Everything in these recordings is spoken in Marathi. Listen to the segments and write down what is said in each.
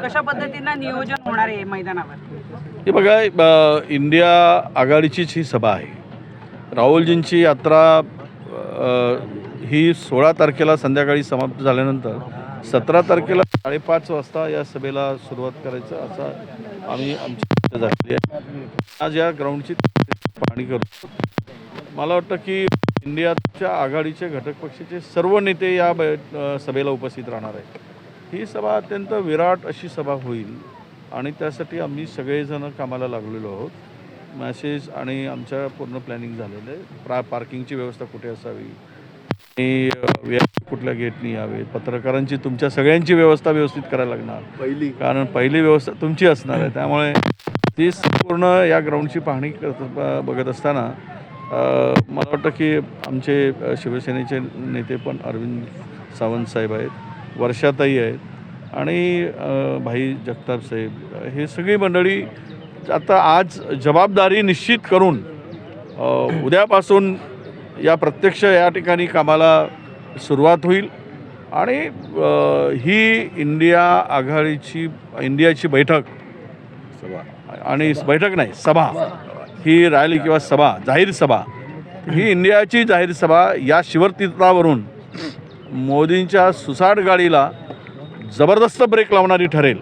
कशा पद्धतीनं नियोजन होणार आहे मैदानावर? हे बघा इंडिया आघाडीचीच ही सभा आहे. राहुलजींची यात्रा ही सोळा तारखेला संध्याकाळी समाप्त झाल्यानंतर सतरा तारखेला साडेपाच वाजता या सभेला सुरुवात करायचं असा आम्ही आमची झालेली आहे. आज या ग्राउंडची पाहणी करतो मला वाटतं की इंडियाच्या आघाडीचे घटक पक्षाचे सर्व नेते या सभेला उपस्थित राहणार आहेत. ही सभा अत्यंत विराट अशी सभा होईल. आणि त्यासाठी आम्ही सगळेजण कामाला लागलेलो आहोत. मॅसेज आणि आमच्या पूर्ण प्लॅनिंग झालेलं आहे. प्रा पार्किंगची व्यवस्था कुठे असावी? आणि कुठल्या गेटनी यावे? पत्रकारांची तुमच्या सगळ्यांची व्यवस्था व्यवस्थित करायला लागणार. पहिली. कारण पहिली व्यवस्था तुमची असणार आहे. त्यामुळे ती संपूर्ण या ग्राउंडची पाहणी करत बघत असताना मला वाटतं की आमचे शिवसेनेचे नेते पण अरविंद सावंत साहेब आहेत. वर्षाताई आहेत. आणि भाई जगताप साहेब हे सगळी मंडळी आता आज जबाबदारी निश्चित करून उद्यापासून या प्रत्यक्ष या ठिकाणी कामाला सुरुवात होईल. आणि ही इंडिया आघाडीची इंडियाची बैठक सभा आणि बैठक नाही सभा ही रॅली किंवा सभा जाहीर सभा ही इंडियाची जाहीर सभा या शिवतीर्थावरून मोदींच्या सुसाट गाडीला जबरदस्त ब्रेक लावणारी ठरेल.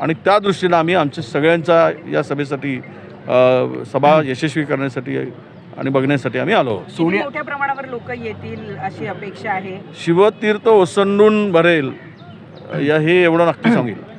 आणि त्या दृष्टीनं आम्ही आमच्या सगळ्यांचा या सभेसाठी सभा यशस्वी करण्यासाठी आणि बघण्यासाठी आम्ही आलो. किती मोठ्या प्रमाणावर लोक येतील अशी अपेक्षा आहे. शिवतीर्थ ओसंडून भरेल या हे एवढं नक्की सांगेल.